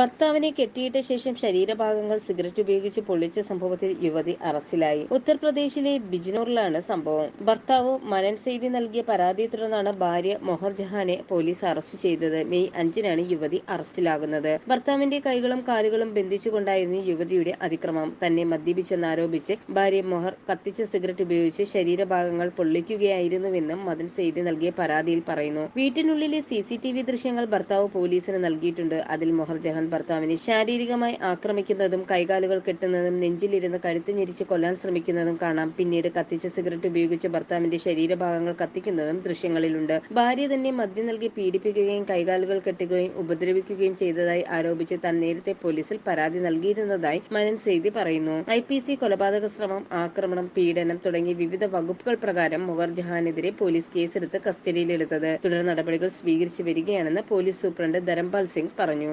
ഭർത്താവിനെ കെട്ടിയിട്ട ശേഷം ശരീരഭാഗങ്ങൾ സിഗരറ്റ് ഉപയോഗിച്ച് പൊള്ളിച്ച സംഭവത്തിൽ യുവതി അറസ്റ്റിലായി. ഉത്തർപ്രദേശിലെ ബിജ്നോറിലാണ് സംഭവം. ഭർത്താവ് മനൻ സെയ്തി നൽകിയ പരാതിയെ തുടർന്നാണ് ഭാര്യ മൊഹർ ജഹാനെ പോലീസ് അറസ്റ്റ് ചെയ്തത്. മെയ് അഞ്ചിനാണ് യുവതി അറസ്റ്റിലാകുന്നത്. ഭർത്താവിന്റെ കൈകളും കാലുകളും ബന്ധിച്ചുകൊണ്ടായിരുന്നു യുവതിയുടെ അതിക്രമം. തന്നെ മദ്യപിച്ചെന്നാരോപിച്ച് ഭാര്യ മൊഹർ കത്തിച്ച സിഗരറ്റ് ഉപയോഗിച്ച് ശരീരഭാഗങ്ങൾ പൊള്ളിക്കുകയായിരുന്നുവെന്നും മദൻ സെയ്തി നൽകിയ പരാതിയിൽ പറയുന്നു. വീട്ടിനുള്ളിലെ സി ദൃശ്യങ്ങൾ ഭർത്താവ് പോലീസിന് നൽകിയിട്ടുണ്ട്. അതിൽ മൊഹർ ജഹാൻ ഭർത്താവിനെ ശാരീരികമായി ആക്രമിക്കുന്നതും കൈകാലുകൾ കെട്ടുന്നതും നെഞ്ചിലിരുന്ന് കഴുത്ത് ഞെരിച്ച് കൊല്ലാൻ ശ്രമിക്കുന്നതും കാണാം. പിന്നീട് കത്തിച്ച സിഗരറ്റ് ഉപയോഗിച്ച് ഭർത്താവിന്റെ ശരീരഭാഗങ്ങൾ കത്തിക്കുന്നതും ദൃശ്യങ്ങളിലുണ്ട്. ഭാര്യ തന്നെ മദ്യം നൽകി പീഡിപ്പിക്കുകയും കൈകാലുകൾ കെട്ടുകയും ഉപദ്രവിക്കുകയും ചെയ്തതായി ആരോപിച്ച് താൻ നേരത്തെ പോലീസിൽ പരാതി നൽകിയിരുന്നതായി മനൻ സെയ്തി പറയുന്നു. ഐ പി സി കൊലപാതക ശ്രമം ആക്രമണം പീഡനം തുടങ്ങി വിവിധ വകുപ്പുകൾ പ്രകാരം മുഗർ ജഹാനെതിരെ പോലീസ് കേസെടുത്ത് കസ്റ്റഡിയിലെടുത്തത്. തുടർ നടപടികൾ സ്വീകരിച്ചു വരികയാണെന്ന് പോലീസ് സൂപ്രണ്ട് ധരംപാൽ സിംഗ് പറഞ്ഞു.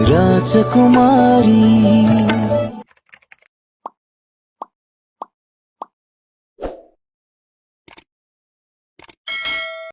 రాజకుమారి.